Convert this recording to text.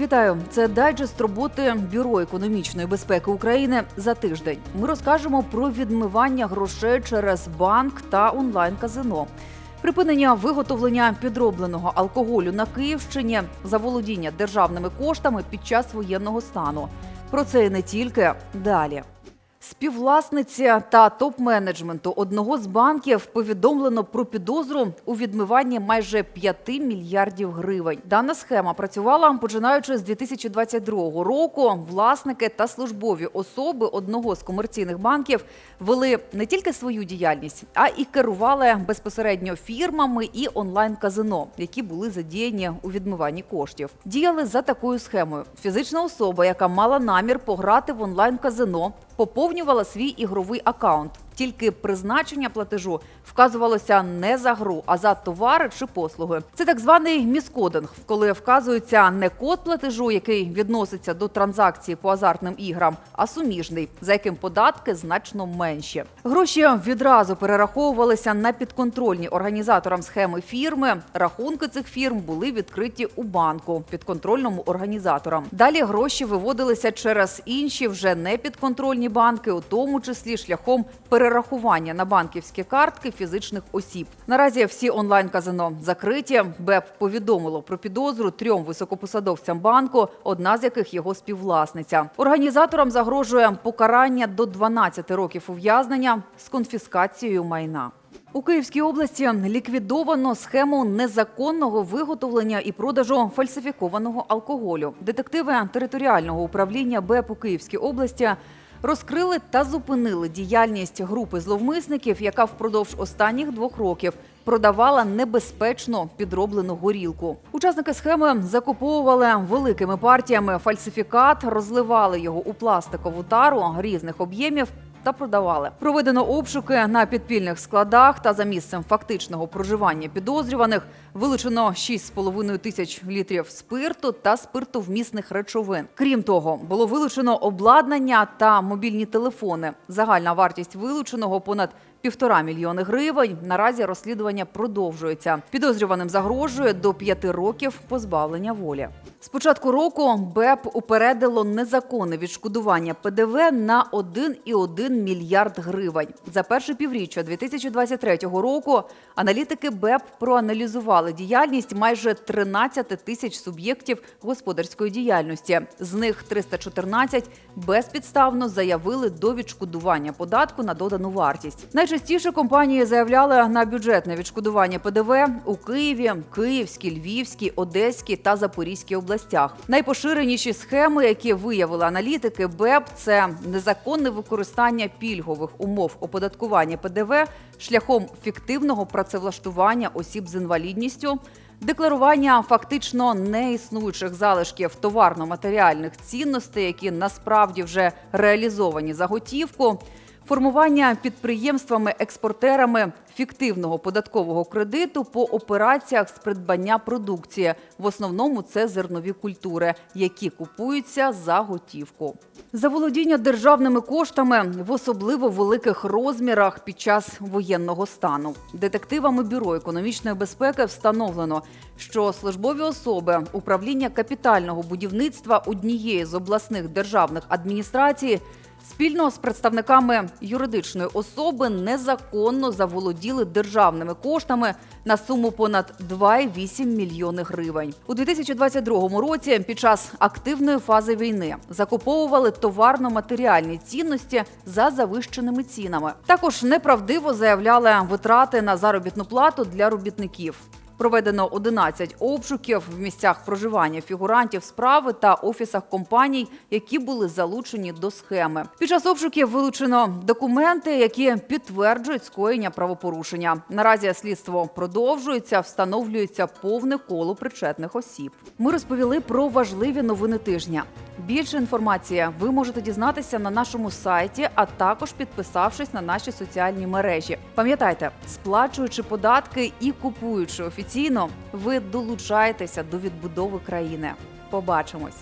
Вітаю! Це дайджест роботи Бюро економічної безпеки України за тиждень. Ми розкажемо про відмивання грошей через банк та онлайн-казино. Припинення виготовлення підробленого алкоголю на Київщині, заволодіння державними коштами під час воєнного стану. Про це і не тільки далі. Співвласниця та топ-менеджменту одного з банків повідомлено про підозру у відмиванні майже 5 мільярдів гривень. Дана схема працювала починаючи з 2022 року. Власники та службові особи одного з комерційних банків вели не тільки свою діяльність, а і керували безпосередньо фірмами і онлайн-казино, які були задіяні у відмиванні коштів. Діяли за такою схемою: фізична особа, яка мала намір пограти в онлайн-казино, поповнювала свій ігровий акаунт. Тільки призначення платежу вказувалося не за гру, а за товари чи послуги. Це так званий міскодинг, коли вказується не код платежу, який відноситься до транзакції по азартним іграм, а суміжний, за яким податки значно менші. Гроші відразу перераховувалися на підконтрольні організаторам схеми фірми. Рахунки цих фірм були відкриті у банку підконтрольному організаторам. Далі гроші виводилися через інші вже не підконтрольні банки, у тому числі шляхом перерахування на банківські картки фізичних осіб. Наразі всі онлайн-казино закриті. БЕП повідомило про підозру трьом високопосадовцям банку, одна з яких його співвласниця. Організаторам загрожує покарання до 12 років ув'язнення з конфіскацією майна. У Київській області ліквідовано схему незаконного виготовлення і продажу фальсифікованого алкоголю. Детективи територіального управління БЕП у Київській області розкрили та зупинили діяльність групи зловмисників, яка впродовж останніх двох років продавала небезпечно підроблену горілку. Учасники схеми закуповували великими партіями фальсифікат, розливали його у пластикову тару різних об'ємів. Та продавали. Проведено обшуки на підпільних складах та за місцем фактичного проживання підозрюваних вилучено 6,5 тисяч літрів спирту та спиртовмісних речовин. Крім того, було вилучено обладнання та мобільні телефони. Загальна вартість вилученого понад півтора мільйони гривень. Наразі розслідування продовжується. Підозрюваним загрожує до п'яти років позбавлення волі. З початку року БЕП упередило незаконне відшкодування ПДВ на 1,1 мільярд гривень. За перше півріччя 2023 року аналітики БЕП проаналізували діяльність майже 13 тисяч суб'єктів господарської діяльності. З них 314 безпідставно заявили до відшкодування податку на додану вартість. Найчастіше компанії заявляли на бюджетне відшкодування ПДВ у Києві, Київській, Львівській, Одеській та Запорізькій областях. Найпоширеніші схеми, які виявили аналітики БЕП, це незаконне використання пільгових умов оподаткування ПДВ шляхом фіктивного працевлаштування осіб з інвалідністю. Декларування фактично неіснуючих залишків товарно-матеріальних цінностей, які насправді вже реалізовані за готівку, формування підприємствами-експортерами фіктивного податкового кредиту по операціях з придбання продукції. В основному це зернові культури, які купуються за готівку. Заволодіння державними коштами в особливо великих розмірах під час воєнного стану. Детективами бюро економічної безпеки встановлено, що службові особи управління капітального будівництва однієї з обласних державних адміністрацій спільно з представниками юридичної особи незаконно заволоділи державними коштами на суму понад 2,8 мільйони гривень. У 2022 році під час активної фази війни закуповували товарно-матеріальні цінності за завищеними цінами. Також неправдиво заявляли витрати на заробітну плату для робітників. Проведено 11 обшуків в місцях проживання фігурантів справи та офісах компаній, які були залучені до схеми. Під час обшуків вилучено документи, які підтверджують скоєння правопорушення. Наразі слідство продовжується, встановлюється повне коло причетних осіб. Ми розповіли про важливі новини тижня. Більше інформації ви можете дізнатися на нашому сайті, а також підписавшись на наші соціальні мережі. Пам'ятайте, сплачуючи податки і купуючи офіційно, ви долучаєтеся до відбудови країни. Побачимось.